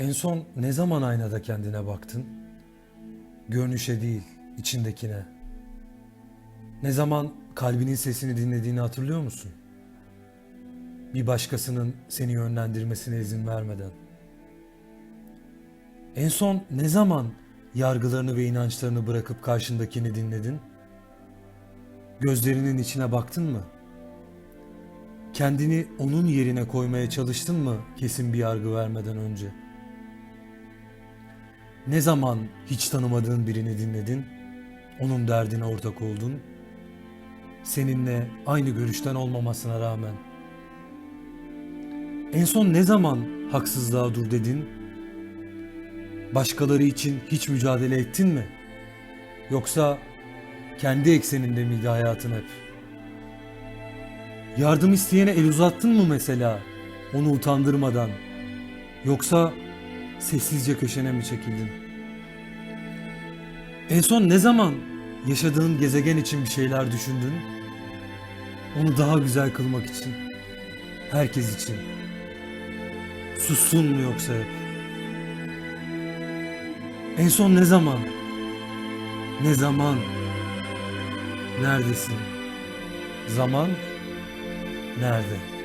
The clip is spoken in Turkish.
En son ne zaman aynada kendine baktın? Görünüşe değil, içindekine. Ne zaman kalbinin sesini dinlediğini hatırlıyor musun? Bir başkasının seni yönlendirmesine izin vermeden. En son ne zaman yargılarını ve inançlarını bırakıp karşındakini dinledin? Gözlerinin içine baktın mı? Kendini onun yerine koymaya çalıştın mı kesin bir yargı vermeden önce? Ne zaman hiç tanımadığın birini dinledin, onun derdine ortak oldun, seninle aynı görüşten olmamasına rağmen? En son ne zaman haksızlığa dur dedin? Başkaları için hiç mücadele ettin mi? Yoksa kendi ekseninde miydi hayatın hep? Yardım isteyene el uzattın mı mesela? Onu utandırmadan. Yoksa sessizce köşene mi çekildin? En son ne zaman yaşadığın gezegen için bir şeyler düşündün? Onu daha güzel kılmak için. Herkes için. Sustun mu yoksa hep? En son ne zaman? Ne zaman? Neredesin? Zaman nerede?